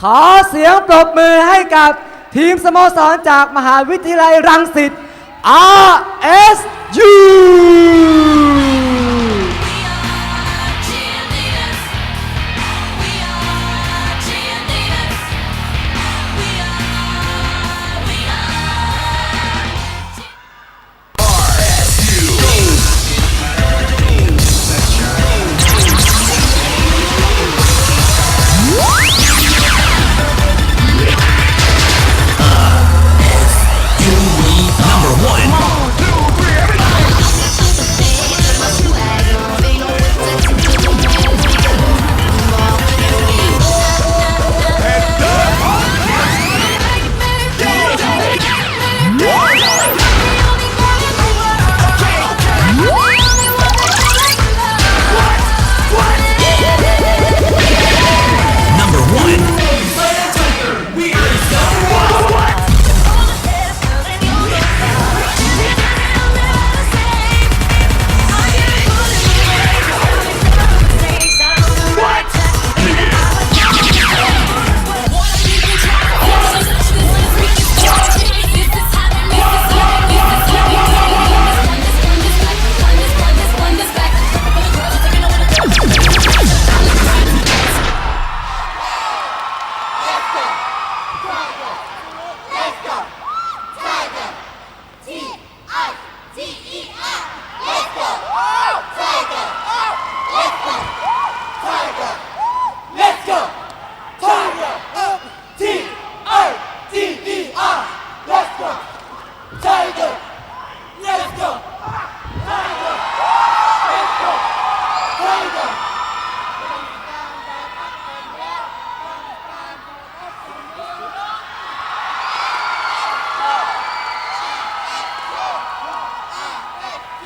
ขอเสียงปรบมือให้กับทีมสโมสรจากมหาวิทยาลัยรังสิต RSU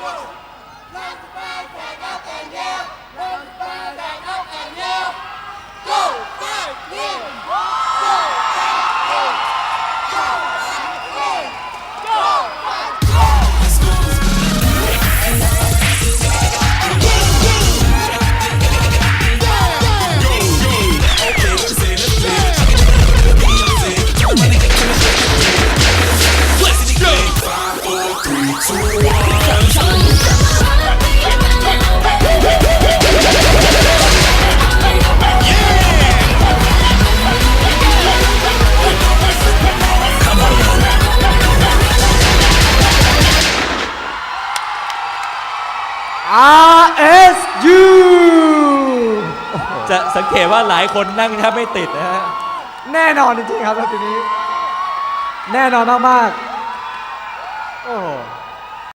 Los pais se gaten bien, los pais RSU จะสังเกตว่าหลายคนนั่งแทบไม่ติดนะฮะ แน่นอนจริงๆครับทีนี้ แน่นอนมากๆโอ้โห